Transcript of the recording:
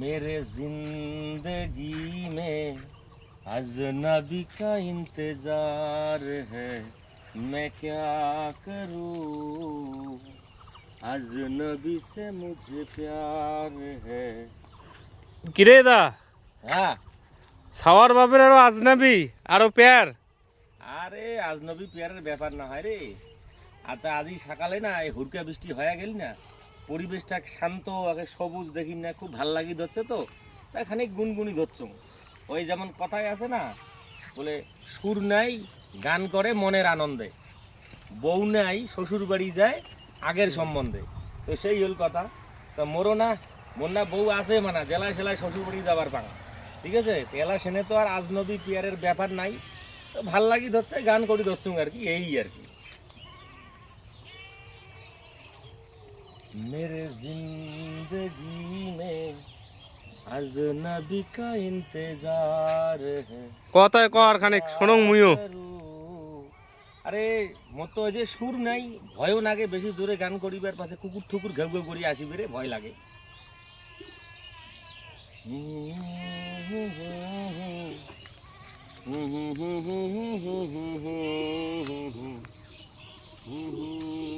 मेरे जिंदगी में अजनबी का इंतजार है मैं क्या करूं अजनबी से मुझे प्यार है কিরে দা হ্যাঁ সাওয়ার বাপের আরো আজনাবি আরো পেয়ার আরে আজনবী পেয়ারের ব্যাপার না হয় রে আর তা আজই সকালে না এই হুরকা বৃষ্টি হয়ে গেল না পরিবেশটা শান্ত, আগে সবুজ দেখি না, খুব ভালো লাগি ধরছে তো। তাই খানিক গুনগুনি ধরছ ওই যেমন কথায় আছে না, বলে, সুর নাই, গান করে মনের আনন্দে। বউ নাই শ্বশুর বাড়ি যায়, আগের সম্বন্ধে। তো সেই হল কথা। তা মোরও না, মোর না, বউ আছে মানা, জেলায় সেলায় শ্বশুর বাড়ি যাবার পাঙা ঠিক আছে? তেলা সেনে তো আর আজনবী পিয়ারের ব্যাপার নাই। তো ভালো লাগি ধরছে, গান করি ধরছুম আর কি, এই আর কি। मेरे जिंदगी में अजनबी का इंतजार है। কথায় কর খানিক শোনং মুইও। আরে মতো যে সুর নাই ভয়ও লাগে বেশি জোরে গান করিবার পাশে কুকুর ঠুকুর ঘেউ ঘেউ করি আসিবে রে ভয় লাগে। হুম হুম হুম হুম হুম হুম হুম হুম হুম হুম